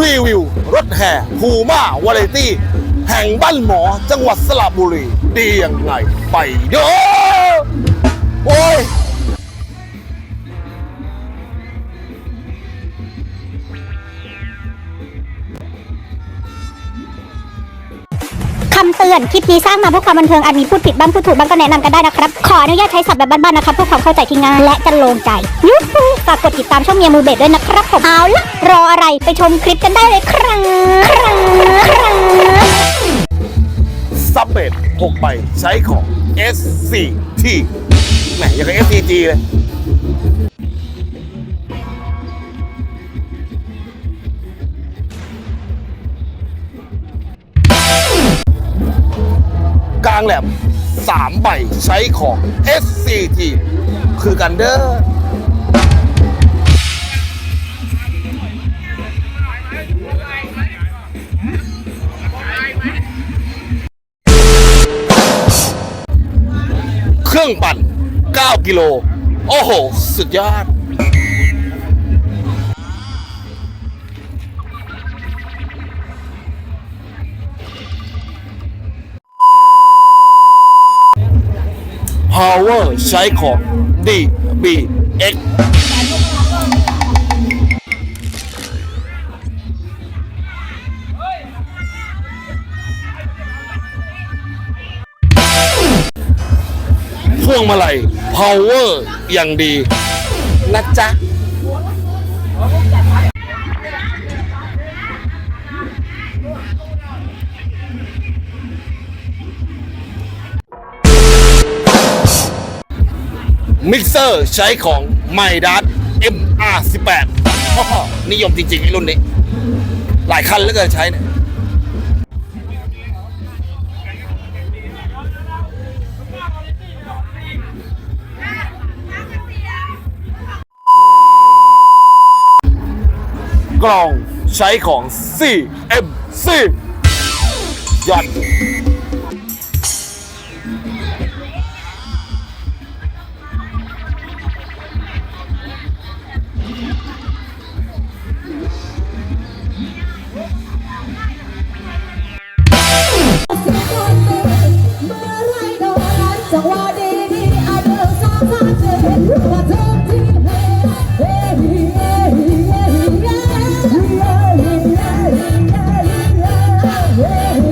รีวิว รถแห่ภูม่าวาเลตี้ แห่งบ้านหมอจังหวัดสระบุรี ดียังไง ไปเด้อโอ้ยำเตือน คลิปนี้สร้างมาเพื่อความบันเทิงอาจมีพูดผิดบ้างพูดถูกบ้างก็แนะนำกันได้นะครับ ขออนุญาตใช้ศัพท์แบบบ้านๆนะครับเพื่อความเข้าใจที่ง่ายและจะโลงใจยูฮูฝากกดติดตามช่องเมียมือเบสด้วยนะครับผมเอาละรออะไรไปชมคลิปกันได้เลยครับครับครับซับเบด6ใบใช้ของ S4T แหมอย่างกับ SCG เลย กลางแหลม3ใบใช้ของ SCT คือกันเด้อเครื่องปั่น 9 กิโล โอ้โห สุดยอด Power ใช้ของ DBX พวงมาลัย power อย่างดี นะจ๊ะ มิกเซอร์ใช้ของไมดัส MR18 นิยมจริงๆไอ้รุ่นนี้ หลายคันเหลือเกินใช้เนี่ยกล่องใช้ของ CMC ยอด เ